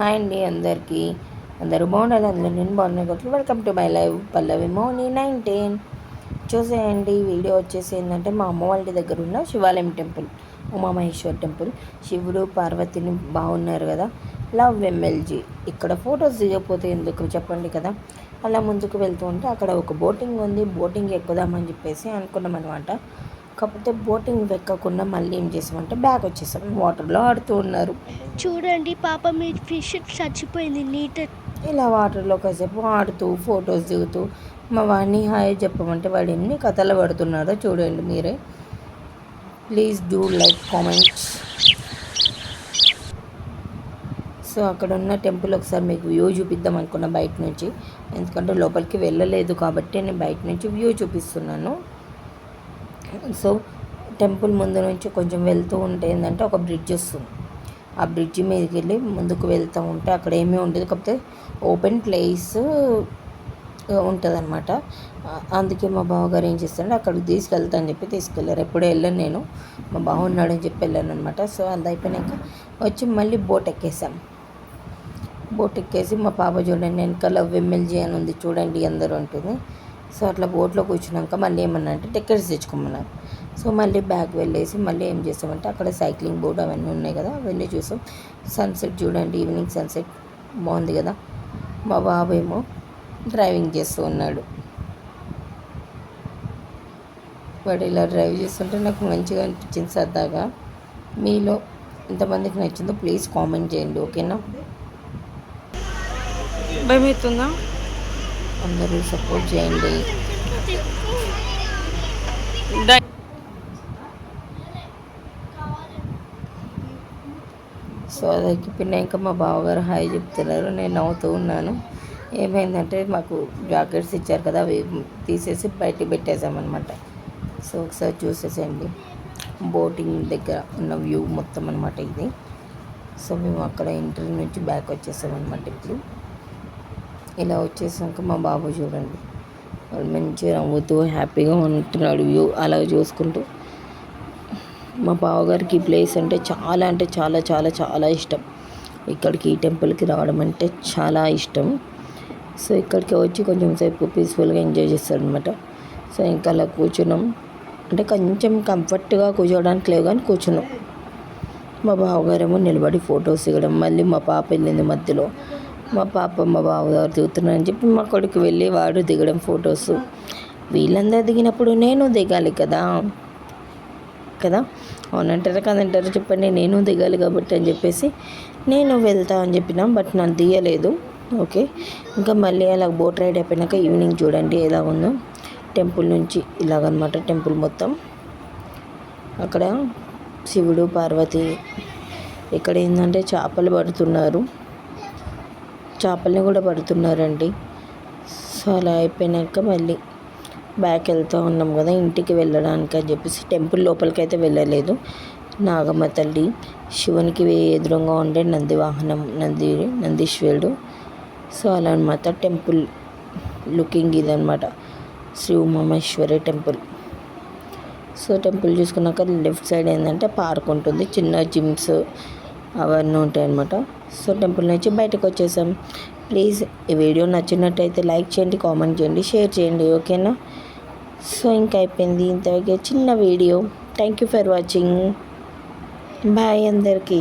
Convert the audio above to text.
Hi అండి అందరికీ. అందరూ బాగుండాలి అందులో నేను బాగున్నాయి కాబట్టి welcome to my live Pallavi Moni nineteen. చూసేయండి వీడియో వచ్చేసి ఏంటంటే మా అమ్మ వాళ్ళ దగ్గర ఉన్న శివాలయం టెంపుల్ ఉమామహేశ్వర్ టెంపుల్. శివుడు పార్వతిని బాగున్నారు కదా. లవ్ ఎంఎల్జీ ఇక్కడ ఫొటోస్ దిగకపోతే ఎందుకు చెప్పండి కదా? అలా ముందుకు వెళ్తూ ఉంటే అక్కడ ఒక బోటింగ్ ఉంది. బోటింగ్ ఎక్కుదామని చెప్పేసి అనుకున్నాం అనమాట కాకపోతే బోటింగ్ ఎక్కకుండా మళ్ళీ ఏం చేసామంటే బ్యాగ్ వచ్చేసాం. వాటర్లో ఆడుతూ ఉన్నారు. చూడండి పాప మీ ఫిష్ చచ్చిపోయింది నీట్ ఇలా వాటర్లో కాసేపు ఆడుతూ ఫొటోస్ దిగుతూ మా వాడిని హాయ్ చెప్పమంటే వాడు ఎన్ని కథలు పడుతున్నాడో చూడండి మీరే. Please do like comments so అక్కడ ఉన్న టెంపుల్ ఒకసారి మీకు వ్యూ చూపిద్దాం అనుకున్న బయట నుంచి. ఎందుకంటే లోపలికి వెళ్ళలేదు కాబట్టి నేను బయట నుంచి వ్యూ చూపిస్తున్నాను. సో టెంపుల్ ముందు నుంచి కొంచెం వెళ్తూ ఉంటే ఏంటంటే ఒక బ్రిడ్జ్ వస్తుంది. ఆ బ్రిడ్జ్ మీదకి వెళ్ళి ముందుకు వెళ్తూ ఉంటే అక్కడ ఏమీ ఉండదు. కాకపోతే ఓపెన్ ప్లేస్ ఉంటుంది అనమాట అందుకే మా బావగారు ఏం చేస్తాడు అక్కడికి తీసుకెళ్తా అని చెప్పి తీసుకెళ్ళారు ఎప్పుడు వెళ్ళాను నేను. మా బావ ఉన్నాడని చెప్పి వెళ్ళాను అనమాట సో అది అయిపోయాక వచ్చి మళ్ళీ బోట్ ఎక్కేసాం. బోట్ ఎక్కేసి మా పాప చూడండి వెనకాల విమ్మెల్జీ అని ఉంది చూడండి అందరూ ఉంటుంది సో అట్లా బోట్లో కూర్చున్నాక మళ్ళీ ఏమన్నా అంటే టికెట్స్ తెచ్చుకోమన్నారు. సో మళ్ళీ బ్యాక్ వెళ్ళేసి మళ్ళీ ఏం చేసామంటే అక్కడ సైక్లింగ్ బోర్డు అవన్నీ ఉన్నాయి కదా అవన్నీ చూసాం. సన్సెట్ చూడండి ఈవినింగ్ సన్సెట్ బాగుంది కదా. మా బాబు ఏమో డ్రైవింగ్ చేస్తూ ఉన్నాడు. వాడు ఇలా డ్రైవ్ చేస్తుంటే నాకు మంచిగా అనిపించింది సరదాగా. మీలో ఎంతమందికి నచ్చిందో ప్లీజ్ కామెంట్ చేయండి ఓకేనా? భయమవుతుందా అందరూ సపోర్ట్ చేయండి. సో అది ఇంకా మా బావగారు హాయ్ చెప్తున్నారు. నేను నవ్వుతూ ఉన్నాను. ఏమైందంటే మాకు జాకెట్స్ ఇచ్చారు కదా అవి తీసేసి బయట పెట్టేసామన్నమాట సో ఒకసారి చూసేసేయండి. బోటింగ్ దగ్గర ఉన్న వ్యూ మొత్తం అనమాట ఇది. సో మేము అక్కడ ఇంటర్ నుంచి బ్యాక్ వచ్చేసామన్నమాట ఇప్పుడు. ఇలా వచ్చేసాక మా బాబు చూడండి. వాడు మంచిగా నవ్వుతూ హ్యాపీగా ఉంటున్నాడు వ్యూ అలా చూసుకుంటూ. మా బావగారికి ఈ ప్లేస్ అంటే చాలా అంటే చాలా చాలా చాలా ఇష్టం. ఇక్కడికి ఈ టెంపుల్కి రావడం అంటే చాలా ఇష్టం. సో ఇక్కడికి వచ్చి కొంచెం సేపు పీస్ఫుల్గా ఎంజాయ్ చేస్తాడు అనమాట సో ఇంకా అలా కూర్చున్నాం. అంటే కొంచెం కంఫర్ట్గా కూర్చోవడానికి లేవు కానీ కూర్చున్నాం. మా బావగారేమో నిలబడి ఫొటోస్ దిగడం మళ్ళీ మా పాప వెళ్ళింది మధ్యలో. మా పాప మా బావగారు దిగుతున్నారని చెప్పి మా కొడుకు వెళ్ళి వాడు దిగడం ఫొటోస్. వీళ్ళందరూ దిగినప్పుడు నేను దిగాలి కదా? కదా? అవునంటారా కదంటారా చెప్పండి. నేను దిగాలి కాబట్టి అని చెప్పేసి నేను వెళ్తా అని చెప్పిన బట్ నన్ను దిగలేదు ఓకే? ఇంకా మళ్ళీ అలా బోట్ రైడ్ అయిపోయినాక ఈవినింగ్ చూడండి ఎలా ఉందో. టెంపుల్ నుంచి ఇలాగనమాట టెంపుల్ మొత్తం. అక్కడ శివుడు పార్వతి ఇక్కడ ఏంటంటే చేపలు పడుతున్నారు. చేపల్ని కూడా పడుతున్నారండి. సో అలా అయిపోయినాక మళ్ళీ బ్యాక్ వెళ్తూ ఉన్నాం కదా ఇంటికి వెళ్ళడానికి అని చెప్పేసి టెంపుల్ లోపలికి అయితే వెళ్ళలేదు. నాగమ్మ తల్లి శివునికి ఎదురుగా ఉండే నంది వాహనం నంది నందీశ్వరుడు. సో అలా అనమాట టెంపుల్ లుకింగ్ ఇదనమాట. Shri Umameshwari temple. So temple చూసుకున్నాక left side ఏంటంటే పార్క్ ఉంటుంది. చిన్న జిమ్స్ అవన్నీ ఉంటాయి అన్నమాట సో టెంపుల్ నుంచి బయటకు వచ్చేసాం. ప్లీజ్ ఈ వీడియో నచ్చినట్టయితే లైక్ చేయండి కామెంట్ చేయండి షేర్ చేయండి ఓకేనా? సో ఇంకా అయిపోయింది ఇంతవరకు చిన్న video. Thank you for watching bye అందరికీ.